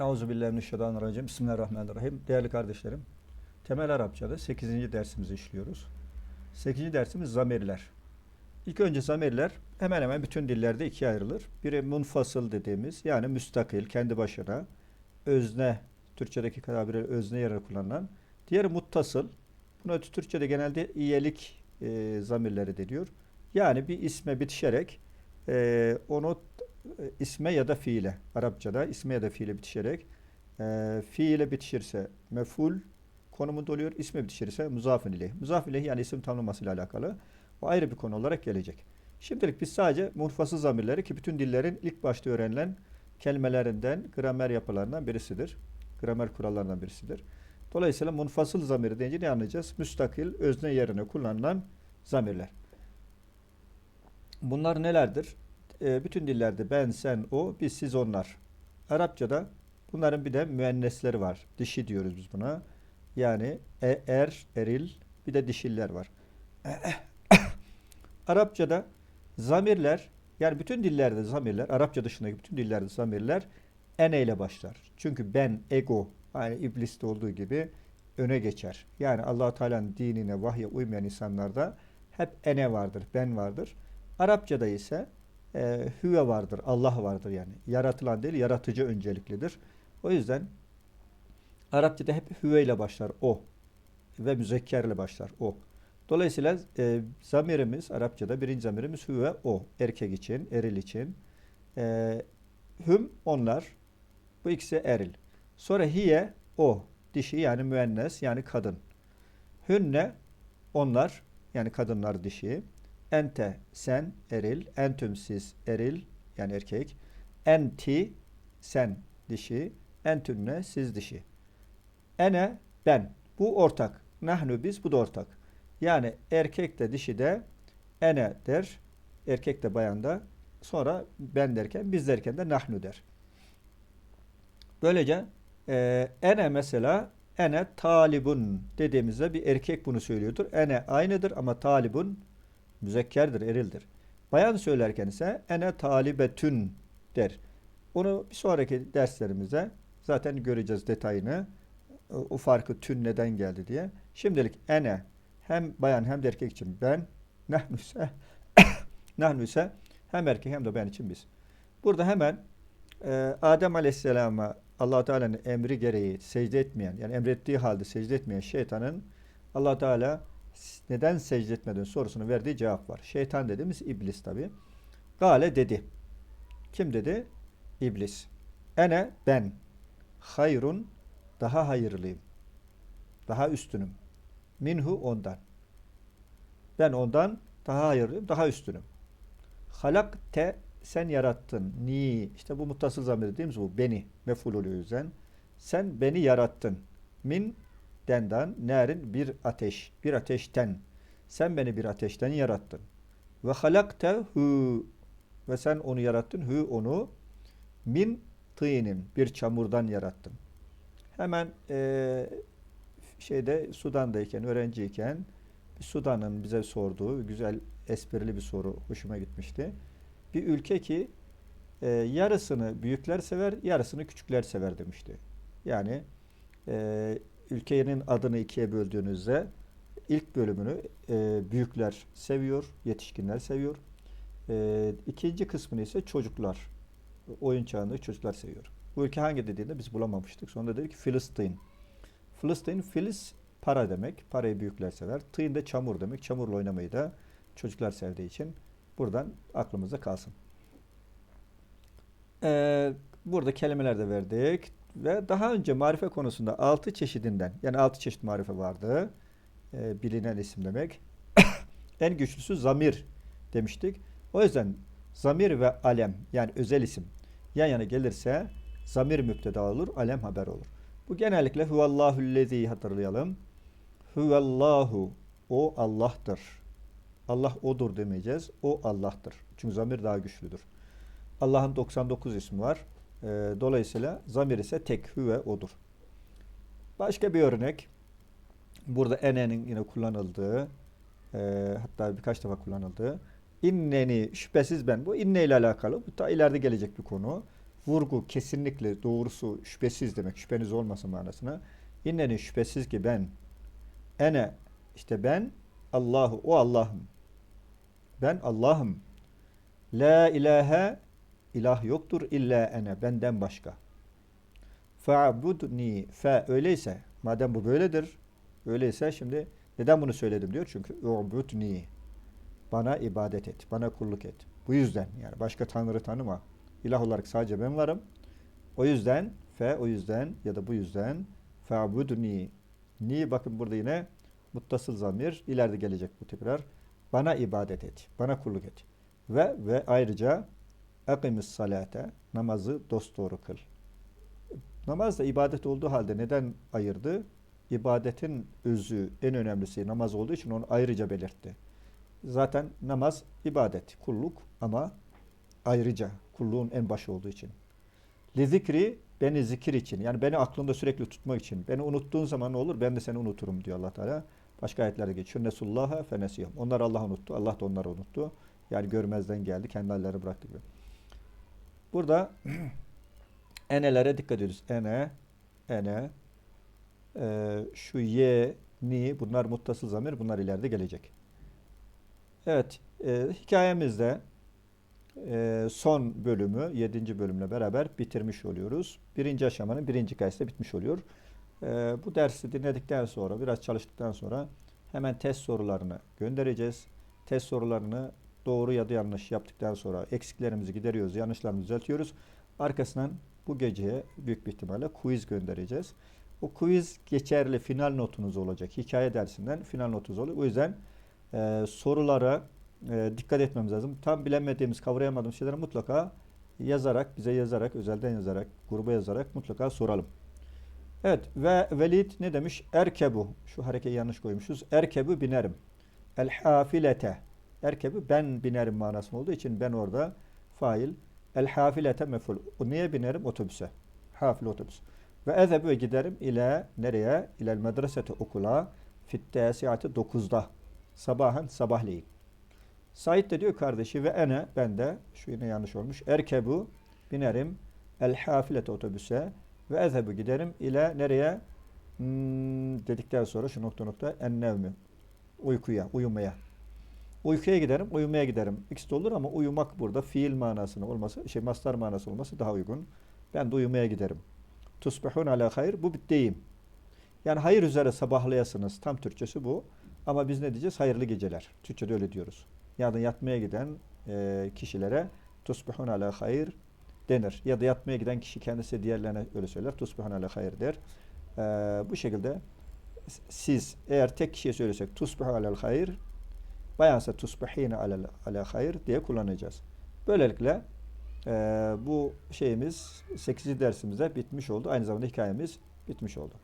Euzubillahimineşşeytanirracim. Bismillahirrahmanirrahim. Değerli kardeşlerim, temel Arapçada 8. dersimizi işliyoruz. 8. dersimiz zamirler. İlk önce zamirler hemen hemen bütün dillerde ikiye ayrılır. Biri munfasıl dediğimiz yani müstakil, kendi başına, özne, Türkçedeki tabiriyle özne yerine kullanılan. Diğeri muttasıl. Buna Türkçede genelde iyelik e, zamirleri deniyor. Yani bir isme bitişerek e, onu isme ya da fiile. Arapçada isme ya da fiile bitişerek e, fiile bitişirse meful konumunda oluyor. İsme bitişirse muzafın ileyh. Muzafın ileyh yani isim tanımlamasıyla alakalı. Bu ayrı bir konu olarak gelecek. Şimdilik biz sadece munfasıl zamirleri ki bütün dillerin ilk başta öğrenilen kelimelerinden, gramer yapılarından birisidir. Gramer kurallarından birisidir. Dolayısıyla munfasıl zamiri deyince ne anlayacağız? Müstakil, özne yerine kullanılan zamirler. Bunlar nelerdir? E, bütün dillerde ben, sen, o, biz, siz, onlar. Arapçada bunların bir de müennesleri var. Dişi diyoruz biz buna. Yani e, er, eril, bir de dişiller var. Arapçada zamirler, yani bütün dillerde zamirler, Arapça dışındaki bütün dillerde zamirler ene ile başlar. Çünkü ben, ego, yani ibliste olduğu gibi öne geçer. Yani allah Teala'nın dinine, vahye uymayan insanlarda hep ene vardır, ben vardır. Arapçada ise e, hüve vardır, Allah vardır yani. Yaratılan değil, yaratıcı önceliklidir. O yüzden Arapçada hep hüve ile başlar o ve müzekkerle başlar o. Dolayısıyla e, zamirimiz Arapçada birinci zamirimiz hüve o. Erkek için, eril için. E, hüm onlar. Bu ikisi eril. Sonra hiye o. Dişi yani müennes yani kadın. Hünne onlar yani kadınlar dişi. Ente sen eril. Entüm siz eril yani erkek. Enti sen dişi. Entünne siz dişi. Ene ben. Bu ortak. Nahnu biz bu da ortak. Yani erkek de dişi de ene der. Erkek de bayan da sonra ben derken biz derken de nahnu der. Böylece e, ene mesela ene talibun dediğimizde bir erkek bunu söylüyordur. Ene aynıdır ama talibun müzekkerdir, erildir. Bayan söylerken ise ene talibetün der. Onu bir sonraki derslerimizde zaten göreceğiz detayını. O farkı tün neden geldi diye. Şimdilik ene hem bayan hem de erkek için ben, nahnu ise nahnu ise hem erkek hem de bayan için biz. Burada hemen e, Adem Aleyhisselam'a allah Teala'nın emri gereği secde etmeyen, yani emrettiği halde secde etmeyen şeytanın allah Teala neden secde etmedin sorusunu verdiği cevap var. Şeytan dediğimiz iblis tabi. Gale dedi. Kim dedi? İblis. Ene ben. Hayrun daha hayırlıyım. Daha üstünüm. Minhu ondan. Ben ondan daha hayırlıyım, daha üstünüm. Halak te sen yarattın. Ni işte bu muttasıl zamir dediğimiz bu beni meful yüzden. Sen beni yarattın. Min dendan nerin bir ateş, bir ateşten. Sen beni bir ateşten yarattın. Ve halakte hu ve sen onu yarattın. Hu onu min tînin bir çamurdan yarattın. Hemen e, şeyde Sudan'dayken, öğrenciyken Sudan'ın bize sorduğu güzel esprili bir soru hoşuma gitmişti. Bir ülke ki e, yarısını büyükler sever, yarısını küçükler sever demişti. Yani e, ülkenin adını ikiye böldüğünüzde ilk bölümünü e, büyükler seviyor, yetişkinler seviyor. E, ikinci kısmını ise çocuklar, oyun çağındaki çocuklar seviyor. Bu ülke hangi dediğinde biz bulamamıştık. Sonra dedik Filistin. Filistin, Filis para demek. Parayı büyükler sever. Tığın da çamur demek. Çamurla oynamayı da çocuklar sevdiği için buradan aklımızda kalsın. Ee, burada kelimeler de verdik. Ve daha önce marife konusunda altı çeşidinden yani altı çeşit marife vardı. Ee, bilinen isim demek. en güçlüsü zamir demiştik. O yüzden zamir ve alem yani özel isim yan yana gelirse zamir müpteda olur, alem haber olur. Bu genellikle huvallahu'llezî hatırlayalım. Huvallahu o Allah'tır. Allah odur demeyeceğiz. O Allah'tır. Çünkü zamir daha güçlüdür. Allah'ın 99 ismi var. E, dolayısıyla zamir ise tek hüve odur. Başka bir örnek. Burada enenin yine kullanıldığı e, hatta birkaç defa kullanıldığı inneni şüphesiz ben. Bu inne ile alakalı. Bu da ileride gelecek bir konu. vurgu kesinlikle doğrusu şüphesiz demek. Şüpheniz olmasın manasına. İnneni şüphesiz ki ben ene işte ben Allahu o Allah'ım. Ben Allah'ım. La ilahe ilah yoktur illa ene benden başka. Fa'budni fe öyleyse madem bu böyledir öyleyse şimdi neden bunu söyledim diyor? Çünkü u'budni bana ibadet et bana kulluk et. Bu yüzden yani başka tanrı tanıma. İlah olarak sadece ben varım. O yüzden fe o yüzden ya da bu yüzden fa'budni ni bakın burada yine muttasıl zamir ileride gelecek bu tekrar. Bana ibadet et bana kulluk et. Ve ve ayrıca akimis salate namazı dosdoğru kıl Namaz da ibadet olduğu halde neden ayırdı? İbadetin özü, en önemlisi namaz olduğu için onu ayrıca belirtti. Zaten namaz ibadet, kulluk ama ayrıca kulluğun en başı olduğu için. Li zikri beni zikir için yani beni aklında sürekli tutmak için. Beni unuttuğun zaman ne olur? Ben de seni unuturum diyor Allah Teala. Başka ayetlerde geçiyor. Nesullaha fenesiyum. Onlar Allah unuttu. Allah da onları unuttu. Yani görmezden geldi. Kendi halleri bıraktı gibi. Burada enelere dikkat ediyoruz. Ene, ene, e, şu ye, ni bunlar muttasıl zamir. Bunlar ileride gelecek. Evet. E, hikayemizde e, son bölümü, yedinci bölümle beraber bitirmiş oluyoruz. Birinci aşamanın birinci hikayesi bitmiş oluyor. E, bu dersi dinledikten sonra, biraz çalıştıktan sonra hemen test sorularını göndereceğiz. Test sorularını doğru ya da yanlış yaptıktan sonra eksiklerimizi gideriyoruz, yanlışlarımızı düzeltiyoruz. Arkasından bu geceye büyük bir ihtimalle quiz göndereceğiz. O quiz geçerli final notunuz olacak. Hikaye dersinden final notunuz olacak. O yüzden e, sorulara e, dikkat etmemiz lazım. Tam bilemediğimiz, kavrayamadığımız şeyleri mutlaka yazarak, bize yazarak, özelden yazarak, gruba yazarak mutlaka soralım. Evet ve Velid ne demiş? Erkebu. Şu harekeyi yanlış koymuşuz. Erkebu binerim. El hafilete. Erkebu ben binerim manası olduğu için ben orada fail. El hafilete meful. Niye binerim? Otobüse. Hafile otobüs. Ve ezebu giderim ile nereye? İlel medresete okula fit tesiatı 9'da. Sabahen sabahleyin. Said de diyor kardeşi ve ene ben de şu yine yanlış olmuş. Erkebu binerim el hafilete otobüse ve ezebu giderim ile nereye? Hmm, dedikten sonra şu nokta nokta ennevmi. Uykuya, uyumaya. Uykuya giderim, uyumaya giderim. İkisi de olur ama uyumak burada fiil manasını olması, şey mastar manası olması daha uygun. Ben de uyumaya giderim. Tusbihun ala hayır. Bu deyim. Yani hayır üzere sabahlayasınız. Tam Türkçesi bu. Ama biz ne diyeceğiz? Hayırlı geceler. Türkçe'de öyle diyoruz. Yani yatmaya giden e, kişilere tusbihun ala hayır denir. Ya da yatmaya giden kişi kendisi diğerlerine öyle söyler. Tusbihun ala hayır der. E, bu şekilde siz eğer tek kişiye söylesek tusbihu alel hayır bayansa tusbihine alel ala hayır diye kullanacağız. Böylelikle e, bu şeyimiz 8. dersimizde bitmiş oldu. Aynı zamanda hikayemiz bitmiş oldu.